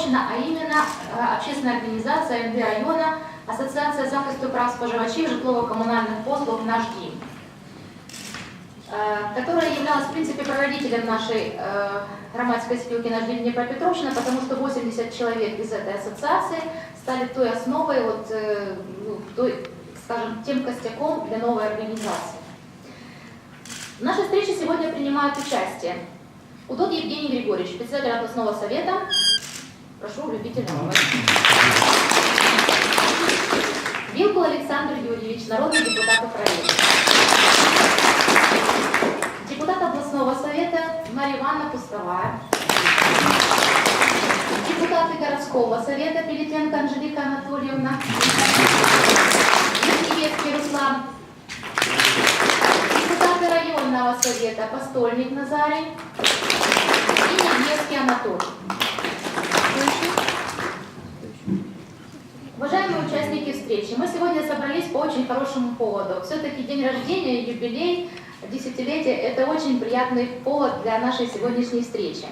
Петровщина, а именно э, общественная организация МД района Ассоциация захисту прав споживачів житлово-коммунальных послуг «Наш дім», э, которая являлась, в принципе, прародителем нашей э, громадской спилки «Наш дім Днепропетровщина», потому что 80 человек из этой ассоциации стали той основой, вот, э, ну, той, скажем, тем костяком для новой организации. В нашей встрече сегодня принимают участие Удод Евгений Григорьевич, председатель областного совета. Прошу влюбительного Вилкул Александр Юрьевич, народный депутат Украины. Депутат областного совета Марья Ивановна Пустовая. Депутаты городского совета Пелетенко Анжелика Анатольевна. Юрьевский Руслан. Депутаты районного совета Постольник Назарий и Невский Анатолий. Уважаемые участники встречи, мы сегодня собрались по очень хорошему поводу. Все-таки день рождения, юбилей, десятилетие – это очень приятный повод для нашей сегодняшней встречи.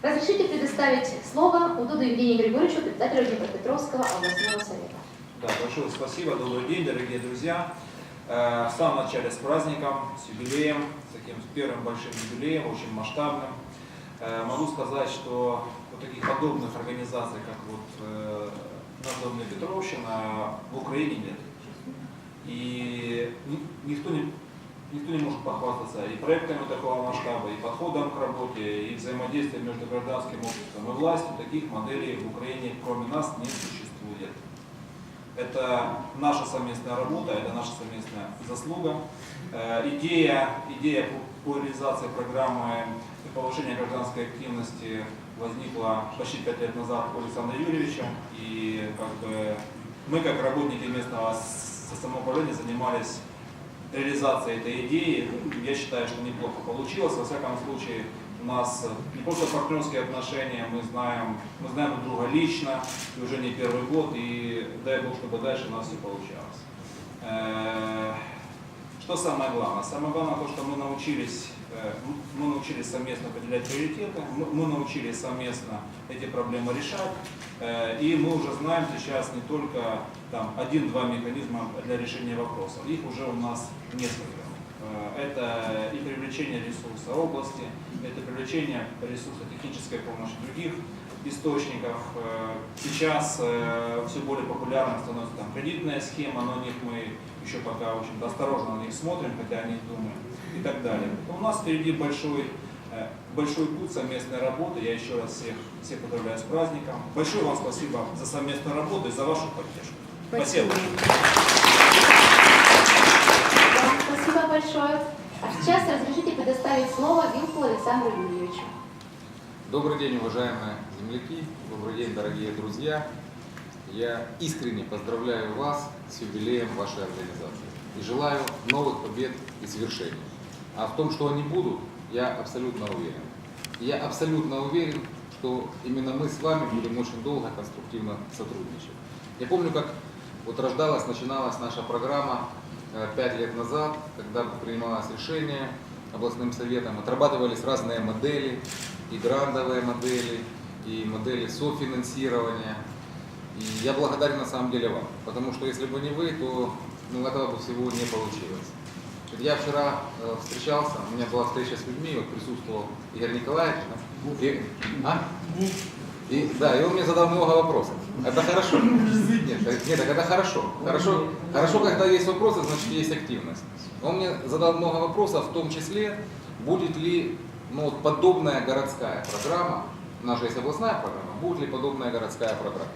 Разрешите предоставить слово Удуду Евгению Григорьевичу, председателю Днепропетровского областного совета. Да, большое спасибо, добрый день, дорогие друзья. Э, В самом начале с праздником, с юбилеем, с таким первым большим юбилеем, очень масштабным. Э, Могу сказать, что вот таких подобных организаций, как вот дом Петровщина, в Украине нет. И ни- никто не, никто не может похвастаться и проектами такого масштаба, и подходом к работе, и взаимодействием между гражданским обществом и властью. Таких моделей в Украине, кроме нас, не существует. Это наша совместная работа, это наша совместная заслуга. Э, Идея, идея по реализации программы повышения гражданской активности возникла почти пять лет назад у Александра Юрьевича. И как бы, мы, как работники местного самоуправления, занимались реализацией этой идеи. Я считаю, что неплохо получилось. Во всяком случае, у нас не просто партнерские отношения, мы знаем, мы знаем друг друга лично, и уже не первый год, и дай Бог, чтобы дальше у нас все получалось. Э, Что самое главное? Самое главное то, что мы научились, мы научились совместно определять приоритеты, мы научились совместно эти проблемы решать, э, и мы уже знаем сейчас не только там один-два механизма для решения вопросов, их уже у нас несколько. Э, Это и привлечение ресурса области, это привлечение ресурса технической помощи других источников. Э, Сейчас все более популярным становится там, кредитная схема, но них мы еще пока очень осторожно на них смотрим, хотя о них думаем и так далее. У нас впереди большой, э, большой путь совместной работы. Я еще раз всех, всех поздравляю с праздником. Большое вам спасибо за совместную работу и за вашу поддержку. Спасибо. Спасибо большое. А сейчас разрешите предоставить слово Вилку Александру Юрьевичу. Добрый день, уважаемые земляки, добрый день, дорогие друзья. Я искренне поздравляю вас с юбилеем вашей организации и желаю новых побед и свершений. А в том, что они будут, я абсолютно уверен. Я абсолютно уверен, что именно мы с вами будем очень долго конструктивно сотрудничать. Я помню, как вот рождалась, начиналась наша программа э, пять лет назад, когда принималось решение областным советом, отрабатывались разные модели, и грантовые модели, и модели софинансирования. И я благодарен на самом деле вам, потому что если бы не вы, то ну, этого бы всего не получилось. Я вчера э, встречался, у меня была встреча с людьми, вот присутствовал Игорь Николаевич. да, И, а? И, да, и он мне задал много вопросов. Это хорошо. Нет, нет, так это хорошо. Хорошо, хорошо, когда есть вопросы, значит есть активность. Он мне задал много вопросов, в том числе, будет ли ну, вот подобная городская программа, наша есть областная программа, будет ли подобная городская программа.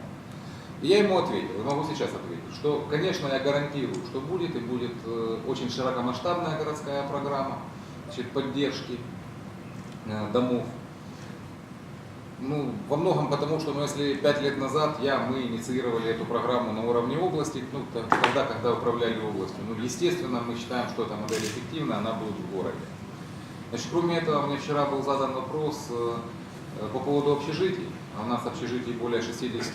И я ему ответил, и могу сейчас ответить, что, конечно, я гарантирую, что будет, и будет э, очень широкомасштабная городская программа значит, поддержки э, домов. Ну, во многом потому, что ну, если пять лет назад я, мы инициировали эту программу на уровне области, ну, тогда, когда управляли областью, ну, естественно, мы считаем, что эта модель эффективна, она будет в городе. Значит, кроме этого, мне вчера был задан вопрос э, по поводу общежитий. А У нас общежитий более 60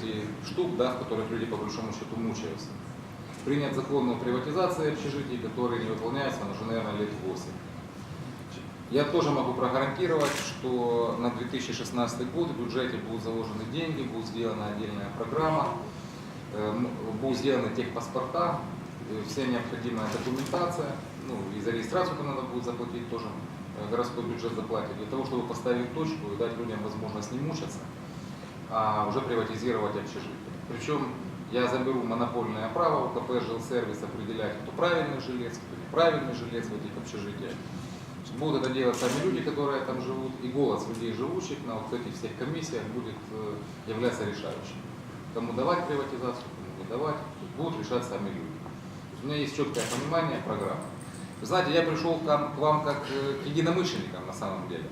штук, да, в которых люди по большому счету мучаются. Принят закон о приватизации общежитий, который не выполняется уже, наверное, лет 8. Я тоже могу прогарантировать, что на 2016 год в бюджете будут заложены деньги, будет сделана отдельная программа, э, будут сделаны техпаспорта, э, вся необходимая документация, ну и за регистрацию надо будет заплатить тоже, э, городской бюджет заплатит, для того, чтобы поставить точку и дать людям возможность не мучаться, а уже приватизировать общежитие. Причем я заберу монопольное право у КП жилсервис определять, кто правильный жилец, кто неправильный жилец в этих общежитиях. Будут это делать сами люди, которые там живут, и голос людей живущих на вот этих всех комиссиях будет э, являться решающим. Кому давать приватизацию, кому не давать, будут решать сами люди. У меня есть четкое понимание программы. Вы знаете, я пришел к вам, к вам как э, к единомышленникам на самом деле.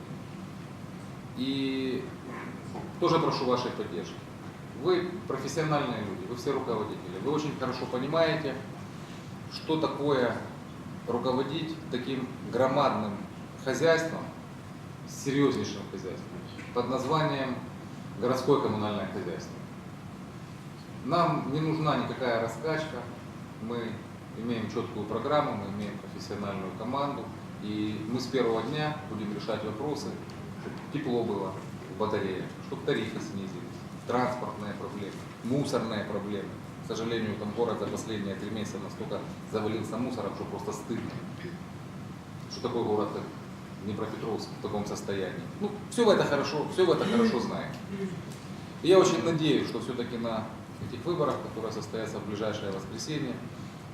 И тоже прошу вашей поддержки. Вы профессиональные люди, вы все руководители. Вы очень хорошо понимаете, что такое руководить таким громадным хозяйством, серьезнейшим хозяйством, под названием городское коммунальное хозяйство. Нам не нужна никакая раскачка, мы имеем четкую программу, мы имеем профессиональную команду, и мы с первого дня будем решать вопросы, чтобы тепло было в батарее, чтобы тарифы снизились, транспортные проблемы, мусорные проблемы. К сожалению, там город за последние три месяца настолько завалился мусором, что просто стыдно. Что такой город, как Днепропетровск в таком состоянии. Ну, все в это хорошо, все в это хорошо знаем. И я очень надеюсь, что все-таки на этих выборах, которые состоятся в ближайшее воскресенье,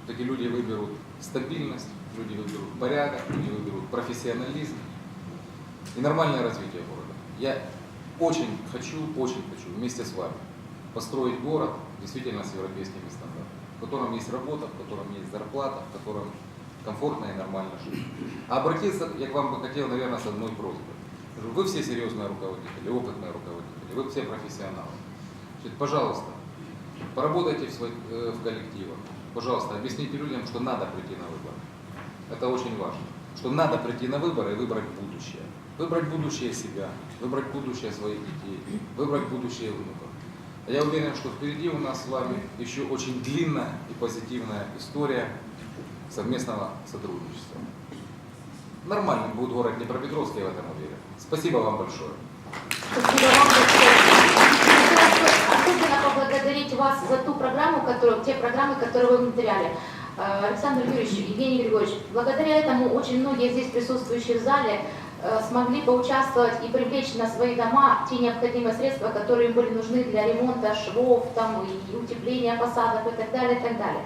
все-таки люди выберут стабильность, люди выберут порядок, люди выберут профессионализм и нормальное развитие города. Я очень хочу, очень хочу вместе с вами построить город действительно с европейскими стандартами, в котором есть работа, в котором есть зарплата, в котором комфортно и нормально жить. А обратиться я к вам бы хотел, наверное, с одной просьбой. Вы все серьезные руководители, опытные руководители, вы все профессионалы. Значит, пожалуйста, поработайте в, своих, э, в коллективах. Пожалуйста, объясните людям, что надо прийти на выборы. Это очень важно. Что надо прийти на выборы и выбрать будущее. Выбрать будущее себя, выбрать будущее своих детей, выбрать будущее внуков. А Я уверен, что впереди у нас с вами еще очень длинная и позитивная история совместного сотрудничества. Нормальным будет город Днепропетровск, я в этом уверен. Спасибо вам большое. Спасибо вам большое. Особенно поблагодарить вас за ту программу, которую, те программы, которые вы внедряли. Э, Александр Юрьевич, Евгений Григорьевич, благодаря этому очень многие здесь присутствующие в зале смогли поучаствовать и привлечь на свои дома те необходимые средства, которые им были нужны для ремонта швов, там, и утепления фасадов и так далее, и так далее.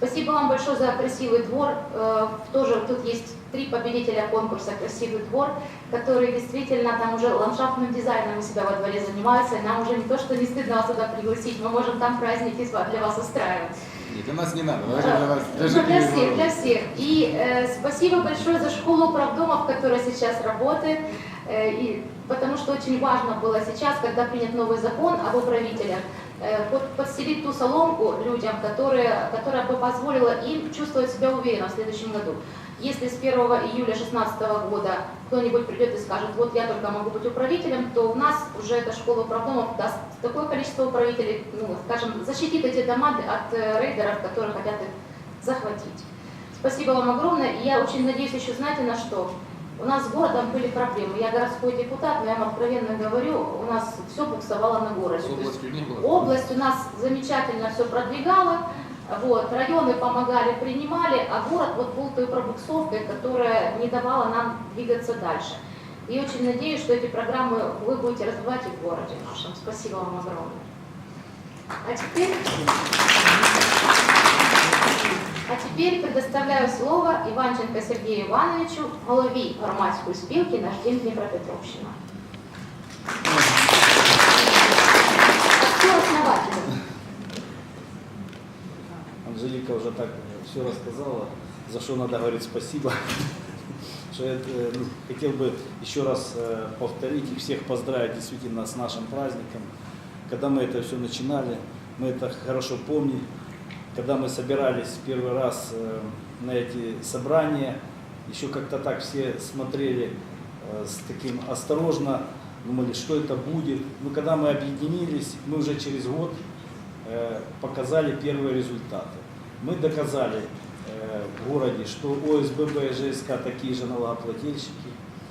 Спасибо вам большое за красивый двор. Э, Тоже тут есть три победителя конкурса «Красивый двор», которые действительно там уже ландшафтным дизайном у себя во дворе занимаются. И нам уже не то, что не стыдно вас туда пригласить, мы можем там праздники для вас устраивать. Нет, для нас не надо, даже Да. для нас. Ну, Даже для всех, для всех. И э, спасибо большое за школу правдомов, которая сейчас работает. Э, и, потому что очень важно было сейчас, когда принят новый закон об управителях, подстелить ту соломку людям, которые, которая бы позволила им чувствовать себя уверенно в следующем году. Если с 1 июля 2016 года кто-нибудь придет и скажет, вот я только могу быть управителем, то у нас уже эта школа управдомов даст такое количество управителей, ну, скажем, защитит эти дома от э, рейдеров, которые хотят их захватить. Спасибо вам огромное. И я очень надеюсь еще, знаете, на что? У нас с городом были проблемы. Я городской депутат, но я вам откровенно говорю, у нас все буксовало на городе. С областью не было. Область у нас замечательно все продвигала, вот, районы помогали, принимали, а город вот был той пробуксовкой, которая не давала нам двигаться дальше. И очень надеюсь, что эти программы вы будете развивать и в городе нашем. Спасибо вам огромное. А теперь, а теперь предоставляю слово Іванченко Сергію Івановичу, голові громадської спілки «Наш дім Дніпропетровщина». Актер основатель. Анжелика уже так все рассказала, за что надо говорить спасибо. Что я э, ну, хотел бы еще раз э, повторить и всех поздравить действительно с нашим праздником. Когда мы это все начинали, мы это хорошо помним. Когда мы собирались первый раз э, на эти собрания, еще как-то так все смотрели э, с таким осторожно, думали, что это будет. Но когда мы объединились, мы уже через год э, показали первые результаты. Мы доказали в городе, что ОСББ и ЖСК такие же налогоплательщики.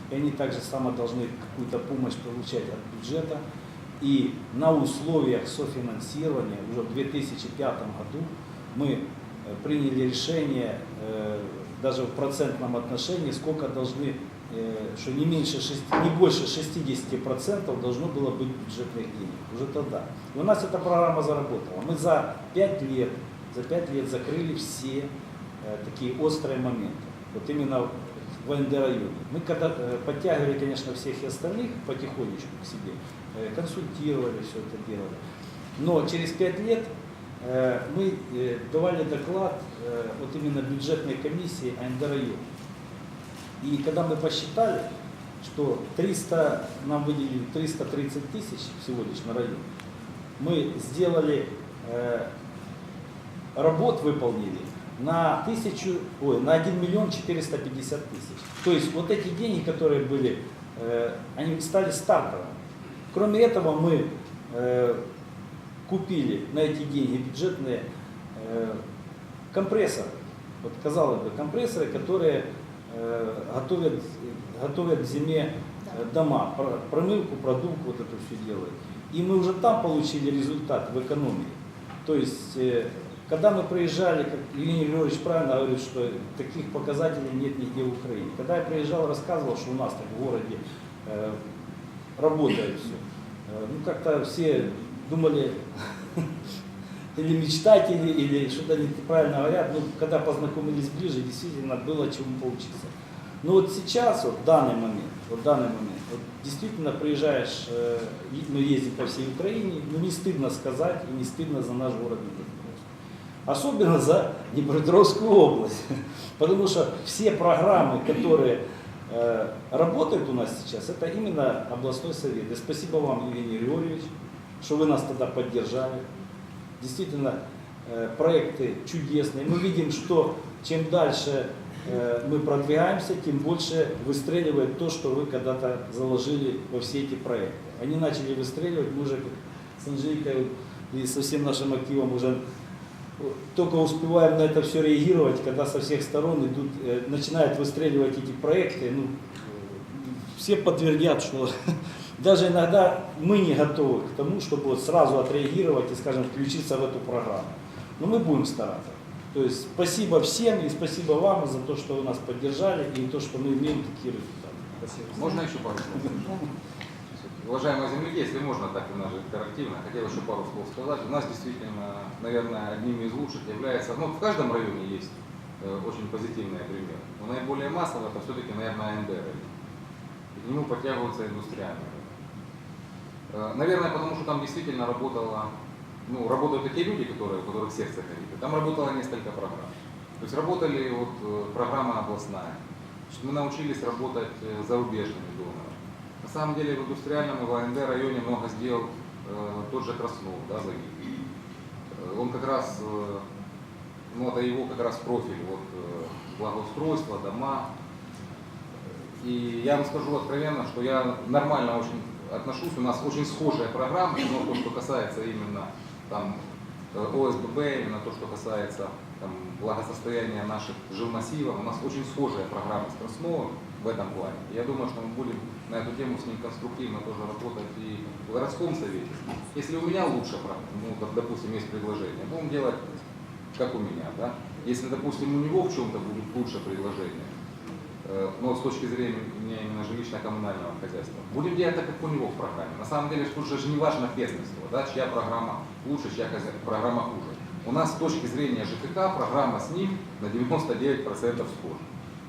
и они также само должны какую-то помощь получать от бюджета. И на условиях софинансирования уже в 2005 году мы э, приняли решение э, даже в процентном отношении, сколько должны, э, что не меньше, шесть- не больше 60% должно было быть бюджетных денег. Уже тогда. И у нас эта программа заработала. Мы за 5 лет, за 5 лет закрыли все такие острые моменты. Вот именно в НД районе. Мы когда подтягивали, конечно, всех и остальных потихонечку к себе, консультировали, все это делали. Но через 5 лет мы давали доклад вот именно бюджетной комиссии района. И когда мы посчитали, что 300, нам выделили 330 тысяч всего лишь на район, мы сделали, работ выполнили на тысячу, ой, на 1 миллион 450 тысяч. То есть вот эти деньги, которые были, они стали стартовыми. Кроме этого мы купили на эти деньги бюджетные э, компрессоры. Вот казалось бы, компрессоры, которые э, готовят, готовят к зиме э, дома, про- промывку, продувку, вот это все делают. И мы уже там получили результат в экономии. То есть, э, когда мы приезжали, как Евгений Григорьевич правильно говорит, что таких показателей нет нигде в Украине. Когда я приезжал, рассказывал, что у нас так в городе э, работает все. Э, ну, как-то все думали, или мечтатели, или что-то они правильно говорят. Ну, когда познакомились ближе, действительно было чему поучиться. Но вот сейчас, вот в данный момент, вот в данный момент, вот действительно приезжаешь, э, и- мы ездим по всей Украине, ну не стыдно сказать и не стыдно за наш город Днепропетровск. Особенно за Днепропетровскую область. Потому что все программы, которые э, работают у нас сейчас, это именно областной совет. И спасибо вам, Евгений Григорьевич, что вы нас тогда поддержали. Действительно, э, проекты чудесные. Мы видим, что чем дальше э, мы продвигаемся, тем больше выстреливает то, что вы когда-то заложили во все эти проекты. Они начали выстреливать, мы уже с Анжеликой и со всем нашим активом уже только успеваем на это все реагировать, когда со всех сторон идут, э, начинают выстреливать эти проекты. Ну, все подтвердят, что даже иногда мы не готовы к тому, чтобы вот сразу отреагировать и, скажем, включиться в эту программу. Но мы будем стараться. То есть спасибо всем и спасибо вам за то, что вы нас поддержали и то, что мы имеем такие результаты. Спасибо. Можно еще пару слов? Уважаемые земляки, если можно так немного интерактивно, хотел еще пару слов сказать. У нас действительно, наверное, одними из лучших является, ну, в каждом районе есть э, очень позитивные примеры. Но наиболее массово это все-таки, наверное, АНД к нему подтягиваются индустриальные Наверное, потому что там действительно работало, ну, работают такие люди, которые, у которых сердце горит. Там работало несколько программ. То есть работали вот э, программа областная. Значит, мы научились работать э, зарубежными донорами. На самом деле в индустриальном и в АНД районе много сделал э, тот же Краснов, да, Загид. Э, Он как раз, э, ну это его как раз профиль, вот э, благоустройство, дома. И я вам скажу откровенно, что я нормально очень отношусь, у нас очень схожая программа, но то, что касается именно там э, ОСББ, именно то, что касается там, благосостояния наших жилмассивов, у нас очень схожая программа с Красновым в этом плане. Я думаю, что мы будем на эту тему с ним конструктивно тоже работать и в городском совете. Если у меня лучше, ну, доп- допустим, есть предложение, будем делать как у меня, да? Если, допустим, у него в чем-то будет лучше предложение, но с точки зрения именно жилищно-коммунального хозяйства, будем делать так, как у него в программе. На самом деле, тут же не важно первенство, да, чья программа лучше, чья программа хуже. У нас с точки зрения ЖКХ программа с ним на 99% схожа.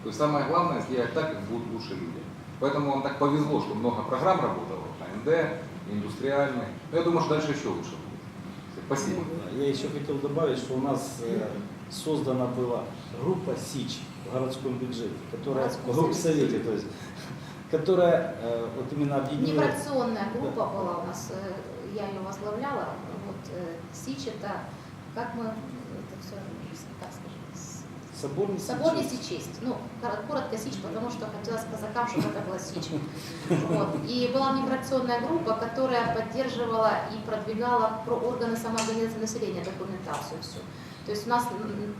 То есть самое главное сделать так, как будут лучше люди. Поэтому вам так повезло, что много программ работало, АНД, индустриальный. Но я думаю, что дальше еще лучше будет. Спасибо. Я еще хотел добавить, что у нас э, создана была группа СИЧ городском бюджете, которая в совете. то есть, которая э, вот именно объединила. Неврацционная группа была у нас, э, я ее возглавляла. Вот э, СИЧ это, как мы это все, как скажем, с- Соборный СИЧ. Соборность и честь. Ну, кор- коротко СИЧ, потому что хотелось казакам, чтобы это было СИЧ. Вот. И была миграционная группа, которая поддерживала и продвигала про органы самоорганизации населения документацию всю. То есть у нас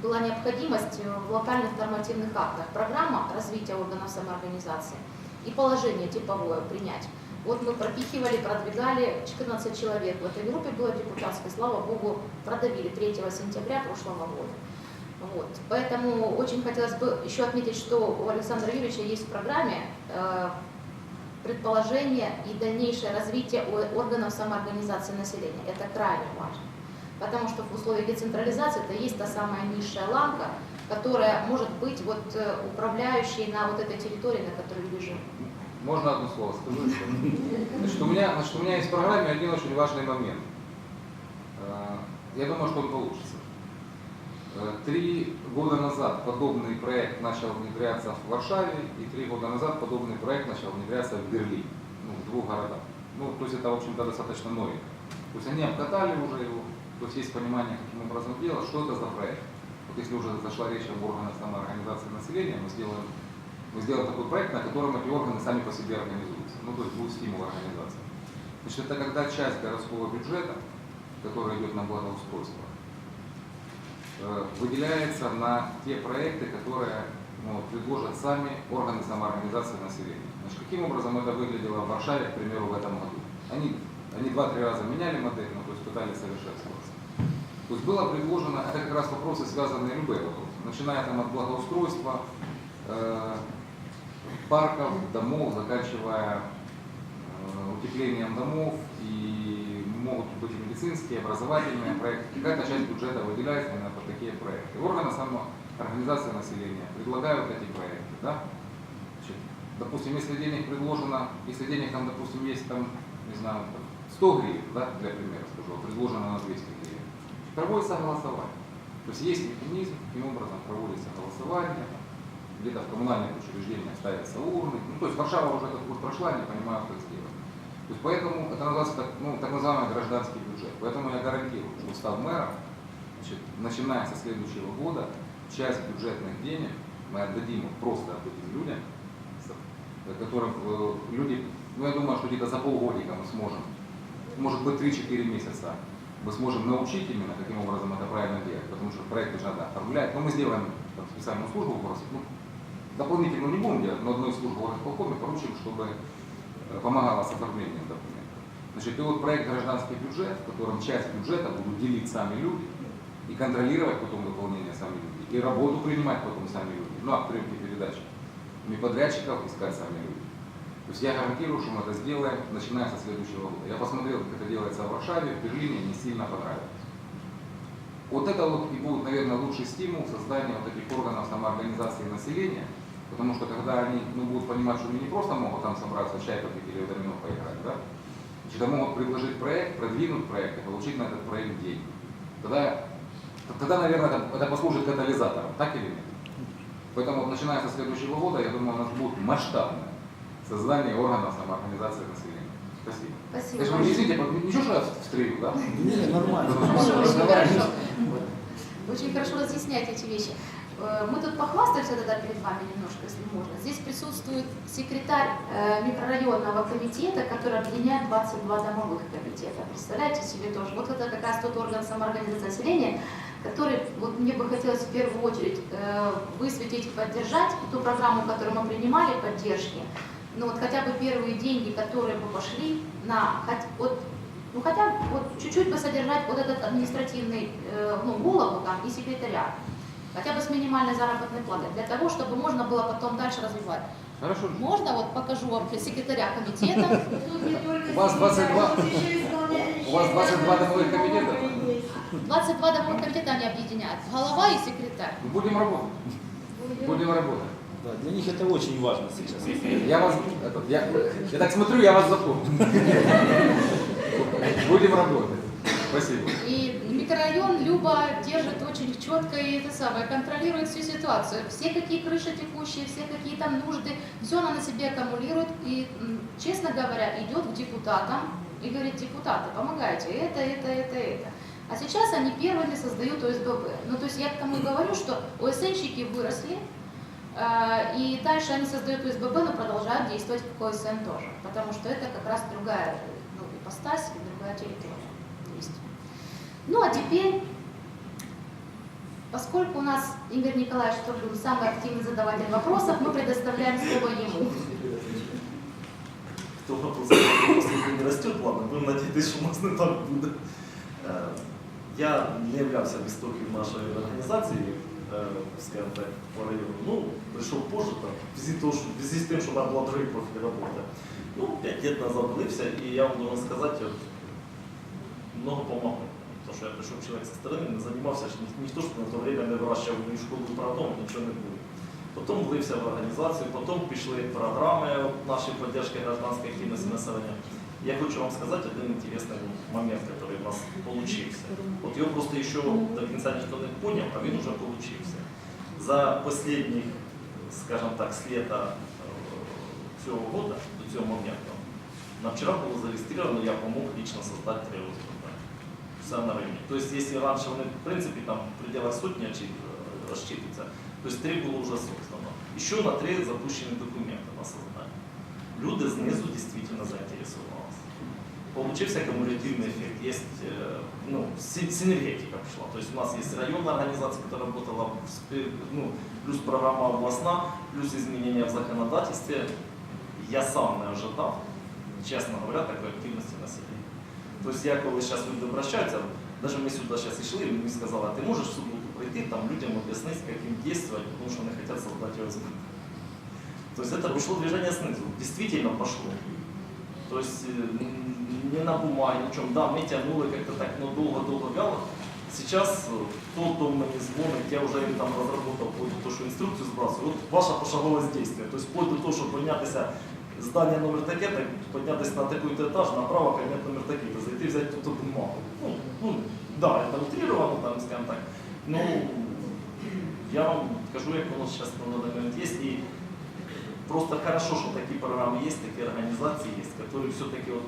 была необходимость в локальных нормативных актах. Программа развития органов самоорганизации и положение типовое принять. Вот мы пропихивали, продвигали, 14 человек в этой группе было депутатской, слава богу, продавили 3 сентября прошлого года. Вот. Поэтому очень хотелось бы еще отметить, что у Александра Юрьевича есть в программе э, предположение и дальнейшее развитие органов самоорганизации населения. Это крайне важно. Потому что в условиях децентрализации это есть та самая низшая ланка, которая может быть вот э, управляющей на вот этой территории, на которой мы живем. Можно одно слово скажу? еще? Значит, у меня, значит, у меня есть в программе один очень важный момент. Э, Я думаю, что он получится. Э, Три года назад подобный проект начал внедряться в Варшаве, и три года назад подобный проект начал внедряться в Берлине, ну, в двух городах. Ну, то есть это, в общем-то, достаточно новенько. То есть они обкатали уже его, то есть есть понимание, каким образом делать, что это за проект. Вот если уже зашла речь об органах самоорганизации населения, мы сделаем, мы сделаем такой проект, на котором эти органы сами по себе организуются. Ну, то есть будет стимул организации. Значит, это когда часть городского бюджета, который идет на благоустройство, э, выделяется на те проекты, которые ну, предложат сами органы самоорганизации населения. Значит, каким образом это выглядело в Варшаве, к примеру, в этом году? Они, они два-три раза меняли модель, пытались совершенствоваться. То есть было предложено, это как раз вопросы, связанные любые вопросы, начиная там от благоустройства, э, парков, домов, заканчивая э, утеплением домов и могут быть и медицинские, образовательные проекты. Какая-то часть бюджета выделяется именно под такие проекты. Органы самоорганизации населения предлагают эти проекты. Да? Допустим, если денег предложено, если денег там, допустим, есть там, не знаю, 100 гривен, да, для примера скажу, предложено на 200 гривен, проводится голосование. То есть есть механизм, каким образом проводится голосование, где-то в коммунальных учреждениях ставятся урны. Ну, то есть Варшава уже этот путь прошла, не понимаю, как сделать. То есть поэтому это называется так, ну, так называемый гражданский бюджет. Поэтому я гарантирую, что став мэром, значит, начиная со следующего года, часть бюджетных денег мы отдадим, просто отдадим людям, которых э, люди, ну я думаю, что где-то за полгодика мы сможем, может быть 3-4 месяца, мы сможем научить именно, каким образом это правильно делать, потому что проекты же надо оформлять. Но мы сделаем там, специальную службу, просто, ну, дополнительно не будем делать, но одну из служб в полкоме поручим, чтобы э, помогала с оформлением документов. Значит, и вот проект гражданский бюджет, в котором часть бюджета будут делить сами люди и контролировать потом выполнение сами люди, и работу принимать потом сами люди, ну, а приемки передачи. Не подрядчиков искать сами люди. То есть я гарантирую, что мы это сделаем, начиная со следующего года. Я посмотрел, как это делается в Варшаве, в Берлине, мне сильно понравилось. Вот это вот и будет, наверное, лучший стимул создания вот таких органов самоорганизации населения, потому что когда они ну, будут понимать, что они не просто могут там собраться, чай попить или в домино поиграть, да, значит, могут предложить проект, продвинуть проект и получить на этот проект деньги. Тогда, тогда наверное, это, это послужит катализатором, так или нет? Поэтому начиная со следующего года, я думаю, у нас будет масштабное создание органов самоорганизации населения. Спасибо. Спасибо. Конечно, вы не извините, ничего, что я встряю, да? Не, нормально. Хорошо, очень хорошо. Очень хорошо разъясняете эти вещи. Э, Мы тут похвастаемся тогда перед вами немножко, если можно. Здесь присутствует секретарь э, микрорайонного комитета, который объединяет 22 домовых комитета. Представляете себе тоже? Вот это как раз тот орган самоорганизации населения, который, вот мне бы хотелось в первую очередь э, высветить, поддержать ту программу, которую мы принимали, поддержки. Ну вот хотя бы первые деньги, которые бы пошли на вот ну хотя бы вот чуть-чуть бы содержать вот этот административный, э, ну, голову там и секретаря, хотя бы с минимальной заработной платой, для того, чтобы можно было потом дальше развивать. Хорошо. Можно, вот покажу вам секретаря комитета. У вас 22, у вас 22 домовых комитета? 22 домовых комитета они объединяют. Голова и секретарь. Ну, Будем работать. Будем работать. Да, для них это очень важно сейчас. Я вас, я, я так смотрю, я вас запомню. Будем работать. Спасибо. И микрорайон Люба держит очень четко и это самое, контролирует всю ситуацию. Все какие крыши текущие, все какие там нужды, все она на себе аккумулирует и, честно говоря, идет к депутатам и говорит, депутаты, помогайте, это, это, это, это. А сейчас они первыми создают ОСББ. Ну, то есть я к тому говорю, что ОСНщики выросли, и дальше они создают ОСББ, но продолжают действовать как ОСН тоже, потому что это как раз другая ну, ипостась и другая территория. Есть. Ну а теперь Поскольку у нас Игорь Николаевич Тургун самый активный задаватель вопросов, мы предоставляем слово ему. Кто вопрос просто не растет, ладно, будем надеяться, що у нас не так буде. Е, Я не являвся в історії нашої організації, е, скажімо так, по району. Ну, прийшов позже, так, в связи з тим, що там була другий профіль роботи. Ну, п'ять лет назад влився, і я вам должен сказати, много помогло. Тому що я прийшов чоловік зі сторони, не займався, ніхто ж на то время не вирощав ні школу продом, нічого не було. Потім влився в організацію, потім пішли програми нашої підтримки гражданської активності населення. Я хочу вам сказати один интересный момент, нас получился. Вот его просто еще до конца никто не понял, а він уже получился. За последних, скажем так, с лета цього года, до цього моменту, на вчера было зарегистрировано, я помог лично создать три ОСББ. Все на районе. То есть, если раньше вони, в принципе, там в пределах сотни рассчитываются, то есть три было уже создано. Еще на три запущены документы на создание. Люди знизу действительно заинтересовались. Получился кумулятивный эффект. Есть э, ну, си- синергетика пошла. То есть у нас есть районная организация, которая работала, ну, плюс программа областна, плюс изменения в законодательстве. Я сам не ожидал, честно говоря, такой активности населения. То есть я, коли сейчас люди обращаются, даже мы сюда сейчас и шли, и мне сказали, а ты можешь в субботу прийти, там людям объяснить, как им действовать, потому что они хотят создать ОСБ. То есть это пошло движение снизу, действительно пошло. То есть э, не на бумаге, ничем. Да, мы тянули как-то так, но долго-долго вяло. Сейчас э, кто то мне звонит, я уже им там разработал вплоть до того, что инструкцию сбрасываю. Вот ваше пошаговое действие. То есть вплоть до того, чтобы поднятися здание номер таке, так поднятися на такой-то этаж, направо кабинет номер такий-то, зайти взять тут бумагу. Ну, ну, да, это утрировано, там, скажем так. Ну, я вам скажу, як воно сейчас на данный момент есть. И Просто хорошо, что такие программы есть, такие организации есть, которые все-таки вот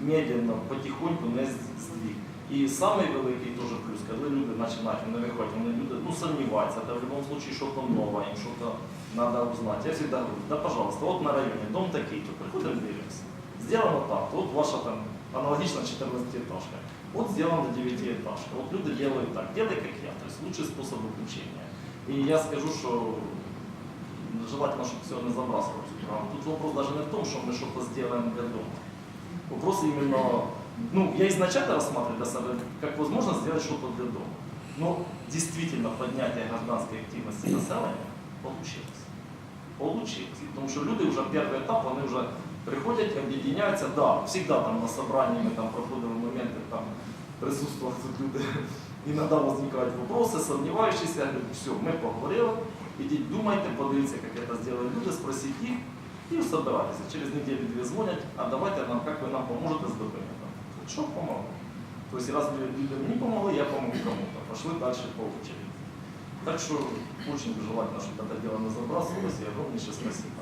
медленно, потихоньку не здвиг. І самий великий теж плюс, коли люди починають, вони виходять, вони люди ну, сомневаются, это в любом случае что-то новое, им что-то надо узнать. Я всегда говорю, да пожалуйста, вот на районе, дом такой-то, приходим, дивимся. Сделано так, вот ваша там аналогично 14-этажка. Вот сделано 9-этажка. Вот люди делают так, делай как я, то есть лучший способ обучения. И я скажу, что желательно, чтобы все не забрасывать. Тут вопрос даже не в том, что мы что-то сделаем для дома. Вопрос именно, ну, я изначально рассматриваю для как возможность сделать что-то для дома. Но действительно поднятие гражданской активности населения получилось. Получилось. Потому что люди уже первый этап, они уже приходят, объединяются. Да, всегда там на собрании мы там проходили моменты, там присутствовали тут люди. Иногда возникают вопросы, сомневающиеся. Я говорю, все, мы поговорили, идите думайте, подивіться, как это сделали люди, спросите их и собирайтесь. Через неделю-две звонят, а давайте нам, как вы нам поможете с документом. Помогу? То есть раз люди мне помогли, я помогу кому-то. Пошли дальше по очереди. Так что очень желательно, чтобы это дело не забрасывалось, и огромнейшее спасибо.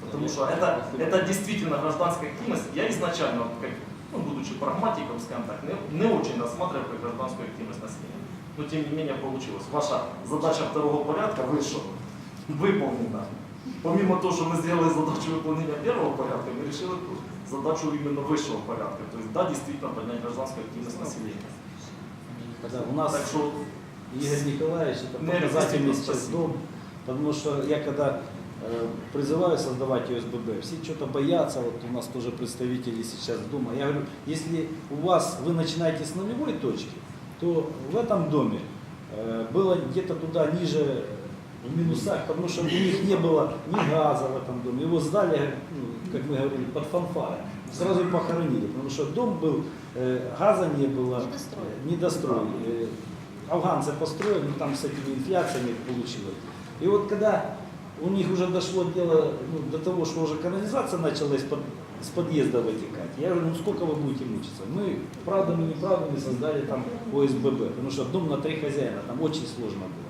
Потому что это, это действительно гражданская активность. Я изначально, как, ну, будучи прагматиком, скажем так, не, не очень рассматривал как гражданскую активность населения. Но тем не менее получилось. Ваша задача второго порядка вышла, выполнена. Помимо того, что мы сделали задачу выполнения первого порядка, мы решили задачу именно высшего порядка. То есть, да, действительно поднять гражданскую активность населения. Да, у нас Так что Игорь Николаевич, это показательный сейчас дом, потому что я когда призываю создавать ОСББ, все что-то боятся, вот у нас тоже представители сейчас дома. Я говорю, если у вас, вы начинаете с нулевой точки, то в этом доме было где-то туда ниже в минусах, потому что у них не было ни газа в этом доме. Его сдали, ну, как мы говорили, под фанфары. Сразу и похоронили, потому что дом был, э, газа не было, Недострой. э. Э, афганцы построили, ну, там с этими инфляциями получилось. И вот когда у них уже дошло дело ну, до того, что уже канализация начала из-под с подъезда вытекать. Я говорю, ну сколько вы будете мучиться? Мы правдами, неправдами создали там ОСББ, потому что дом на три хозяина, там очень сложно было.